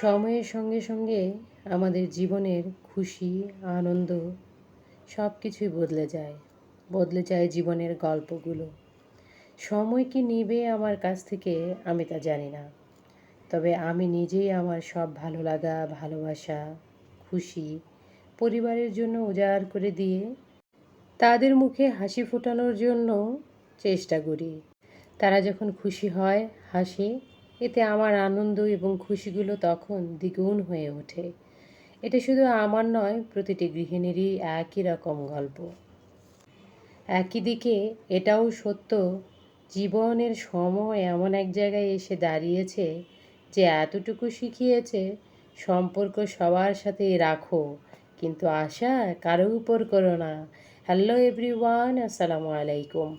সময়ের সঙ্গে সঙ্গে আমাদের জীবনের খুশি, আনন্দ সব কিছুই বদলে যায় বদলে যায় জীবনের গল্পগুলো। সময় কি নিবে আমার কাছ থেকে আমি তা জানি না। তবে আমি নিজেই আমার সব ভালো লাগা, ভালোবাসা, খুশি পরিবারের জন্য উজাড় করে দিয়ে তাদের মুখে হাসি ফোটানোর জন্য চেষ্টা করি। তারা যখন খুশি হয় হাসে এতে আমার আনন্দ এবং খুশিগুলো তখন দ্বিগুণ হয়ে ওঠে। এটা শুধু আমার নয়, প্রতিটি গৃহিণীরই একই রকম গল্প। একই দিকে এটাও সত্য, জীবনের সময় এমন এক জায়গায় এসে দাঁড়িয়েছে যে এতটুকু শিখিয়েছে, সম্পর্ক সবার সাথেই রাখো, কিন্তু আশা কারও উপর করো না। হ্যালো এভরিওয়ান আসসালামু আলাইকুম।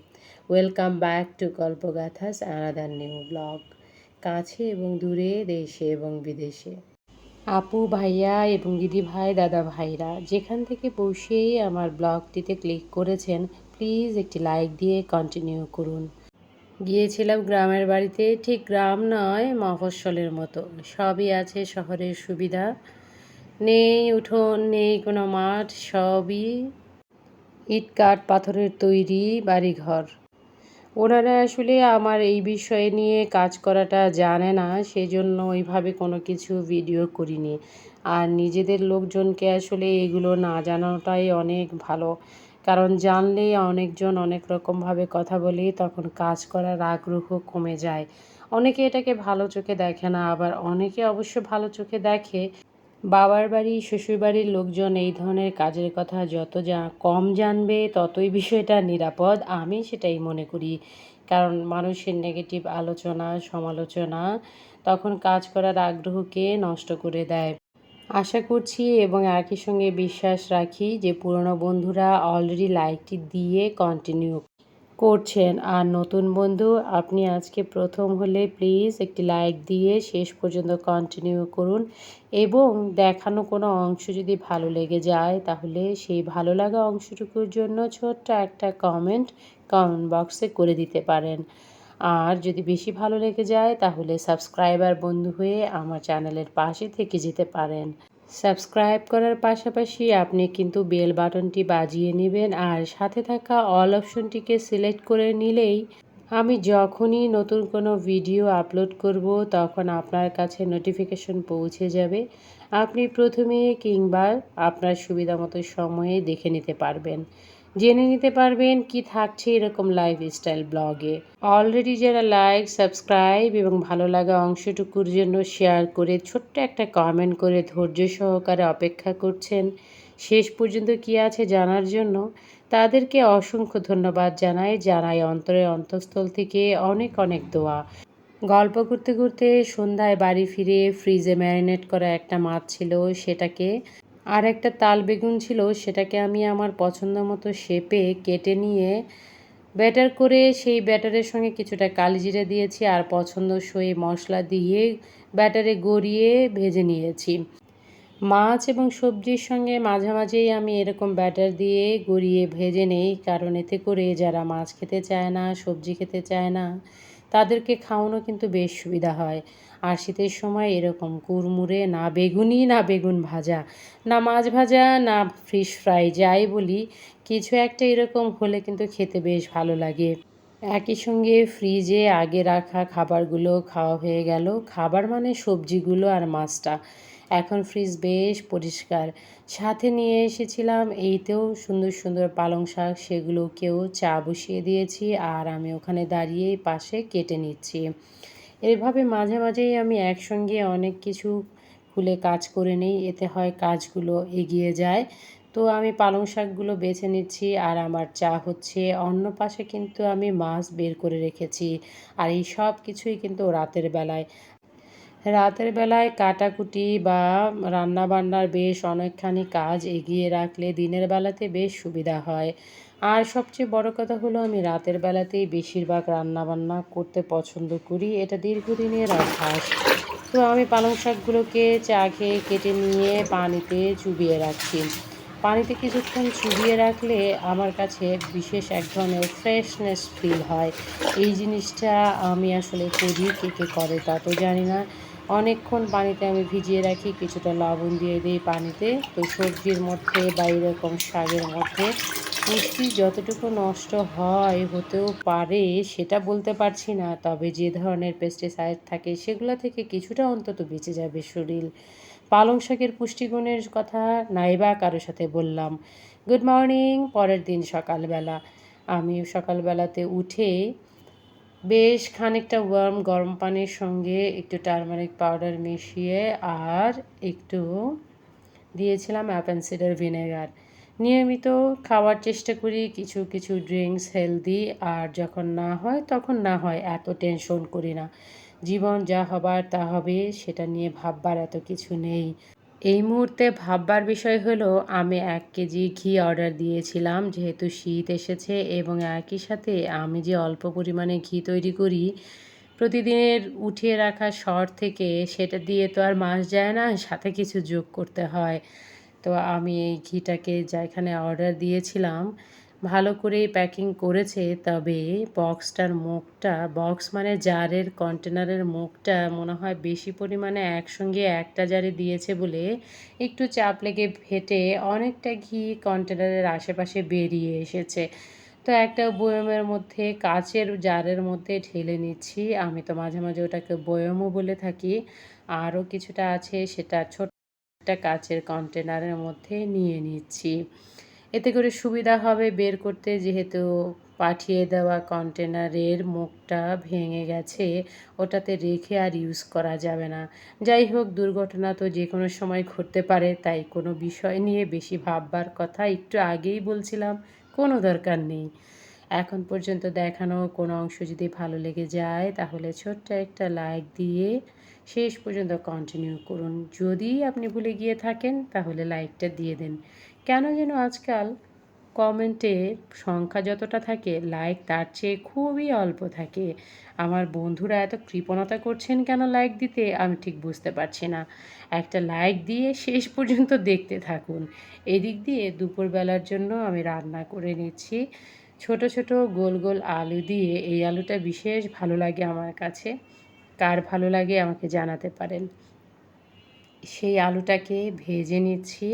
ওয়েলকাম ব্যাক টু গল্পগাথাস অ্যানাদার নিউ ব্লগ কাছে এবং দূরে দেশে এবং বিদেশে। আপু ভাইয়া এবং দিদি ভাই, দাদা ভাইরা, যেখান থেকে বসেই আমার ব্লগটিতে ক্লিক করেছেন, প্লিজ একটি লাইক দিয়ে কন্টিনিউ করুন। গিয়েছিলাম গ্রামের বাড়িতে, ঠিক গ্রাম নয়, মফস্বলের মতো। সবই আছে শহরের সুবিধা। নেই উঠোন, নেই কোনো মাঠ, সবই ইট, কাঠ, পাথরের তৈরি বাড়িঘর। ওনারা আসলে আমার এই বিষয়ে নিয়ে কাজ করাটা জানে না, সেজন্য ওইভাবে কোনো কিছু ভিডিও করিনি। আর নিজেদের লোকজনকে আসলে এগুলো না জানানোটাই অনেক ভালো। কারণ জানলে অনেকজন অনেক রকমভাবে কথা বলে তখন কাজ করার আগ্রহ কমে যায়। অনেকে এটাকে ভালো চোখে দেখে না, আবার অনেকে অবশ্য ভালো চোখে দেখে। বাবার বাড়ি শ্বশুরবাড়ির লোকজন এই ধরনের কাজের কথা যত যা কম জানবে, ততই বিষয়টা নিরাপদ। আমি সেটাই মনে করি। কারণ মানুষের নেগেটিভ আলোচনা, সমালোচনা তখন কাজ করার আগ্রহকে নষ্ট করে দেয়। আশা করছি এবং একই সঙ্গে বিশ্বাস রাখি যে পুরনো বন্ধুরা অলরেডি লাইকটি দিয়ে কন্টিনিউ করছেন। আর নতুন বন্ধু, আপনি আজকে প্রথম হলে প্লিজ একটি লাইক দিয়ে শেষ পর্যন্ত কন্টিনিউ করুন এবং দেখানো কোনো অংশ যদি ভালো লেগে যায়, তাহলে সেই ভালো লাগা অংশটুকুর জন্য ছোট্ট একটা কমেন্ট কমেন্ট বক্সে করে দিতে পারেন। আর যদি বেশি ভালো লেগে যায়, তাহলে সাবস্ক্রাইবার বন্ধু হয়ে আমার চ্যানেলের পাশে থেকে যেতে পারেন। সাবস্ক্রাইব করার পাশাপাশি আপনি কিন্তু বেল বাটনটি বাজিয়ে নেবেন আর সাথে থাকা অল অপশনটিকে সিলেক্ট করে নিলেই আমি যখনই নতুন কোনো ভিডিও আপলোড করব তখন আপনার কাছে নোটিফিকেশন পৌঁছে যাবে। আপনি প্রথমে কিংবা আপনার সুবিধা মতো সময়ে দেখে নিতে পারবেন। জেনে নিতে পারবেন কি থাকছে এরকম লাইফস্টাইল ব্লগে অলরেডি যারা লাইক সাবস্ক্রাইব এবং ভালো লাগা অংশটুকুর জন্য শেয়ার করে ছোট্ট একটা কমেন্ট করে ধৈর্য সহকারে অপেক্ষা করছেন। শেষ পর্যন্ত কি আছে জানার জন্য তাদেরকে অসংখ্য ধন্যবাদ জানাই জানাই অন্তরের অন্তঃস্থল থেকে অনেক অনেক দোয়া। গল্প করতে করতে সন্ধ্যায় বাড়ি ফিরে ফ্রিজে ম্যারিনেট করা একটা মাছ ছিল, সেটাকে আর একটা তাল বেগুন ছিল, সেটাকে আমি আমার পছন্দ মতো শেপে কেটে নিয়ে ব্যাটার করে সেই ব্যাটারের সঙ্গে কিছুটা কালিজিরা দিয়েছি আর পছন্দসই মশলা দিয়ে ব্যাটারে গড়িয়ে ভেজে নিয়েছি। মাছ এবং সবজির সঙ্গে মাঝামাঝিই আমি এরকম ব্যাটার দিয়ে গড়িয়ে ভেজে নেই, কারণ এতে করে যারা মাছ খেতে চায় না, সবজি খেতে চায় না, তাদেরকে খাওয়ানো কিন্তু বেশ সুবিধা হয়। আর শীতের সময় এরকম কুরমুরে না বেগুনি, না বেগুন ভাজা, না মাছ ভাজা, না ফিশ ফ্রাই, যাই বলি, কিছু একটা এরকম হলে কিন্তু খেতে বেশ ভালো লাগে। একই সঙ্গে ফ্রিজে আগে রাখা খাবারগুলো খাওয়া হয়ে গেল। খাবার মানে সবজিগুলো আর মাছটা। এখন ফ্রিজ বেশ পরিষ্কার। সাথে নিয়ে এসেছিলাম এইতেও সুন্দর সুন্দর পালং শাক, সেগুলোকেও চা বসিয়ে দিয়েছি আর আমি ওখানে দাঁড়িয়ে পাশে কেটে নিচ্ছি। এভাবে মাঝে মাঝেই আমি একসঙ্গে অনেক কিছু খুলে কাজ করে নিই। এতে হয় কাজগুলো এগিয়ে যায়। তো আমি পালং শাকগুলো বেছে নিচ্ছি আর আমার চা হচ্ছে। অন্য পাশে কিন্তু আমি মাছ বের করে রেখেছি। আর এই সব কিছুই কিন্তু রাতের বেলায় রাতের বেলায় কাটাকুটি বা রান্না বান্নার বেশ অনেকখানি কাজ এগিয়ে রাখলে দিনের বেলাতে বেশ সুবিধা হয়। আর সবচেয়ে বড় কথা হলো, আমি রাতের বেলাতেই বেশিরভাগ রান্না বান্না করতে পছন্দ করি। এটা দীর্ঘদিনের অভ্যাস। তো আমি পালং শাকগুলোকে চা খেয়ে কেটে নিয়ে পানিতে চুবিয়ে রাখছি। পানিতে কিছুক্ষণ চুবিয়ে রাখলে আমার কাছে বিশেষ এক ধরনের ফ্রেশনেস ফিল হয়। এই জিনিসটা আমি আসলে করি, কে কে করে তা তো জানি না। অনেকক্ষণ পানিতে আমি ভিজিয়ে রাখি, কিছুটা লবণ দিয়ে দিই পানিতে। তো সবজির মধ্যে বা এরকম শাকের মধ্যে পুষ্টি যতটুকু নষ্ট হয়, হতেও পারে সেটা বলতে পারছি না। তবে যে ধরনের পেস্টিসাইড থাকে সেগুলো থেকে কিছুটা অন্তত বেঁচে যাবে শরীর। পালং শাকের পুষ্টিগুণের কথা নাইবা কারোর সাথে বললাম। গুড মর্নিং পরের দিন সকালবেলা। আমি সকালবেলাতে উঠে বেশ খানিকটা ওয়ার্ম গরম পানির সঙ্গে একটু টার্মারিক পাউডার মিশিয়ে আর একটু দিয়েছিলাম অ্যাপেন সিডার ভিনেগার নিয়মিত খাওয়ার চেষ্টা করি কিছু কিছু ড্রিঙ্কস হেলদি আর যখন না হয় তখন না হয়, এত টেনশন করি না। জীবন যা হবার তা হবে, সেটা নিয়ে ভাববার এত কিছু নেই। এই মুহূর্তে ভাববার বিষয় হলো, আমি এক কেজি ঘি অর্ডার দিয়েছিলাম, যেহেতু শীত এসেছে এবং একই সাথে আমি যে অল্প পরিমাণে ঘি তৈরি করি, প্রতিদিনের উঠিয়ে রাখা শর থেকে সেটা দিয়ে তো আর মাস যায় না, সাথে কিছু যোগ করতে হয়। তো আমি এই ঘিটাকে যেখানে অর্ডার দিয়েছিলাম ভালো করেই প্যাকিং করেছে, তবে বক্সটার মুখটা বক্স মানে জারের কন্টেনারের মুখটা মনে হয় বেশি পরিমাণে একসঙ্গে একটা জারে দিয়েছে বলে একটু চাপ লেগে ফেটে অনেকটা ঘি কন্টেনারের আশেপাশে বেরিয়ে এসেছে। তো একটা বয়মের মধ্যে, কাচের জারের মধ্যে ঢেলে নিচ্ছি। আমি তো মাঝে মাঝে ওটাকে বয়মও বলে থাকি। আরও কিছুটা আছে, সেটা ছোট একটা কাচের কন্টেনারের মধ্যে নিয়ে নিচ্ছি। এতে করে সুবিধা হবে বের করতে, যেহেতু পাঠিয়ে দেওয়া কন্টেনারের মুখটা ভেঙে গেছে, ওটাতে রেখে আর ইউজ করা যাবে না। যাই হোক, দুর্ঘটনা তো যে কোনো সময় ঘটতে পারে, তাই কোনো বিষয় নিয়ে বেশি ভাববার কথা একটু আগেই বলছিলাম, কোনো দরকার নেই। এখন পর্যন্ত দেখানো কোনো অংশ যদি ভালো লেগে যায়, তাহলে ছোট্ট একটা লাইক দিয়ে শেষ পর্যন্ত কন্টিনিউ করুন। যদি আপনি ভুলে গিয়ে থাকেন, তাহলে লাইকটা দিয়ে দেন। কেন যেন আজকাল কমেন্টে সংখ্যা যতটা থাকে লাইক তার চেয়ে খুবই অল্প থাকে। আমার বন্ধুরা এত কৃপণতা করছেন কেন লাইক দিতে, আমি ঠিক বুঝতে পারছি না। একটা লাইক দিয়ে শেষ পর্যন্ত দেখতে থাকুন। এদিক দিয়ে দুপুরবেলার জন্য আমি রান্না করে নিচ্ছি। ছোট ছোট গোল গোল আলু দিয়ে এই আলুটা বিশেষ ভালো লাগে আমার কাছে। কার ভালো লাগে আমাকে জানাতে পারেন। সেই আলুটাকে ভেজে নিচ্ছি।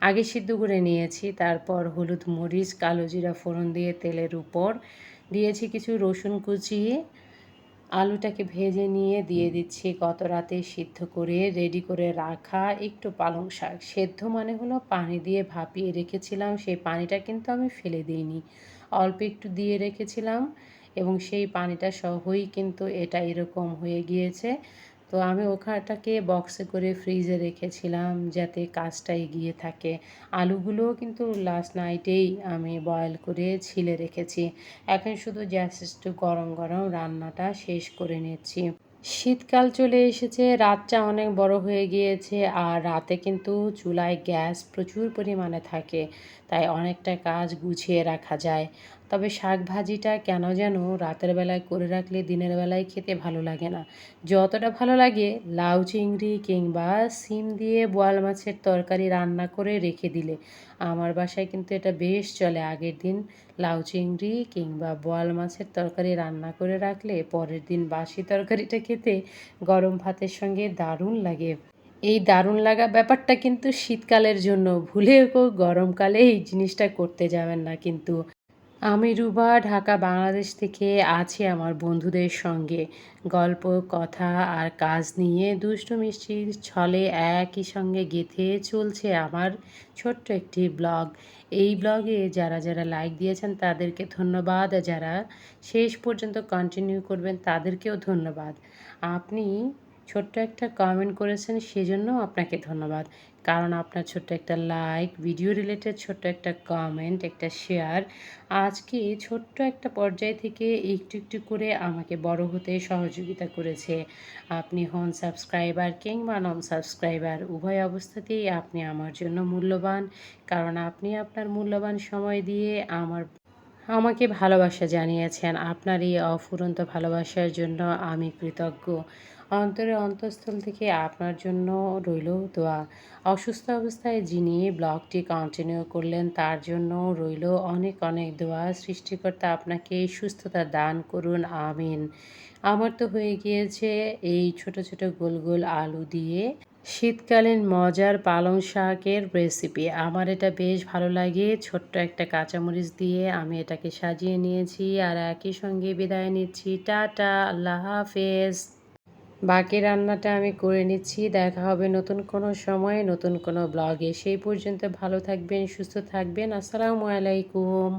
আগে সিদ্ধ করে নিয়েছি, তারপর হলুদ মরিচ, কালো জিরা ফোড়ন দিয়ে তেলের উপর দিয়েছি কিছু রসুন কুচি। আলুটাকে ভেজে নিয়ে দিয়ে দিচ্ছি গত রাতে সিদ্ধ করে রেডি করে রাখা একটু পালং শাক। সেদ্ধ মানে হলো পানি দিয়ে ভাপিয়ে রেখেছিলাম, সেই পানিটা কিন্তু আমি ফেলে দিইনি। অল্প একটু দিয়ে রেখেছিলাম এবং সেই পানিটা সহই কিন্তু এটা এরকম হয়ে গিয়েছে। তো আমি ওখানটাকে বক্সে করে ফ্রিজে রেখেছিলাম যাতে কাজটা এগিয়ে থাকে। আলুগুলোও কিন্তু লাস্ট নাইটেই আমি বয়েল করে ছিলে রেখেছি। এখন শুধু গ্যাস একটু গরম গরম রান্নাটা শেষ করে নিচ্ছি। শীতকাল চলে এসেছে, রাতটা অনেক বড় হয়ে গিয়েছে আর রাতে কিন্তু চুলায় গ্যাস প্রচুর পরিমাণে থাকে, তাই অনেকটা কাজ গুছিয়ে রাখা যায়। তবে শাক ভাজিটা কেন যেন রাতের বেলায় করে রাখলে দিনের বেলায় খেতে ভালো লাগে না? যতটা ভালো লাগে লাউ চিংড়ি কিংবা সিম দিয়ে বোয়াল মাছের তরকারি রান্না করে রেখে দিলে। আমার বাসায় কিন্তু এটা বেশ চলে। আগের দিন লাউ চিংড়ি কিংবা বোয়াল মাছের তরকারি রান্না করে রাখলে পরের দিন বাসি তরকারিটা খেতে গরম ভাতের সঙ্গে দারুণ লাগে। এই দারুণ লাগা ব্যাপারটা কিন্তু শীতকালের জন্য। ভুলেও গরমকালে এই জিনিসটা করতে যাবেন না কিন্তু। আমি রুবা, ঢাকা, বাংলাদেশ থেকে আছি আমার বন্ধুদের সঙ্গে। গল্প, কথা আর কাজ নিয়ে দুষ্টু মিষ্টির ছলে একই সঙ্গে গেঁথে চলছে আমার ছোট্ট একটি ব্লগ। এই ব্লগে যারা যারা লাইক দিয়েছেন তাদেরকে ধন্যবাদ যারা শেষ পর্যন্ত কন্টিনিউ করবেন তাদেরকেও ধন্যবাদ। আপনি ছোট্ট একটা কমেন্ট করেছেন, সেজন্য আপনাকে ধন্যবাদ। কারণ আপনার ছোট্ট একটা লাইক ভিডিও রিলেটেড ছোট্ট একটা কমেন্ট একটা শেয়ার আজকে ছোট্ট একটা পর্যায় থেকে একটু একটু করে আমাকে বড় হতে সহযোগিতা করেছে। আপনি হন সাবস্ক্রাইবার কিংবা নন সাবস্ক্রাইবার উভয় অবস্থাতেই আপনি আমার জন্য মূল্যবান। কারণ আপনি আপনার মূল্যবান সময় দিয়ে আমার, আমাকে ভালোবাসা জানিয়েছেন। আপনার এই অফুরন্ত ভালোবাসার জন্য আমি কৃতজ্ঞ। অন্তরে অন্তঃস্থল থেকে আপনার জন্য রইল দোয়া। অসুস্থ অবস্থায় যিনি ব্লগটি কন্টিনিউ করলেন, তার জন্য রইল অনেক অনেক দোয়া। সৃষ্টিকর্তা আপনাকে সুস্থতা দান করুন, আমিন। আমার তো হয়ে গিয়েছে এই ছোট ছোট গোল গোল আলু দিয়ে। শীতকালীন মজার পালং শাকের রেসিপি আমার এটা বেশ ভালো লাগে। ছোট্ট একটা কাঁচামরিচ দিয়ে আমি এটাকে সাজিয়ে নিয়েছি আর একই সঙ্গে বিদায় নিচ্ছি। টাটা, আল্লাহ হাফেজ। বাকি রান্নাটা আমি করে নিচ্ছি। দেখা হবে নতুন কোনো সময়ে, নতুন কোনো ব্লগে। সেই পর্যন্ত ভালো থাকবেন, সুস্থ থাকবেন। আসসালামু আলাইকুম।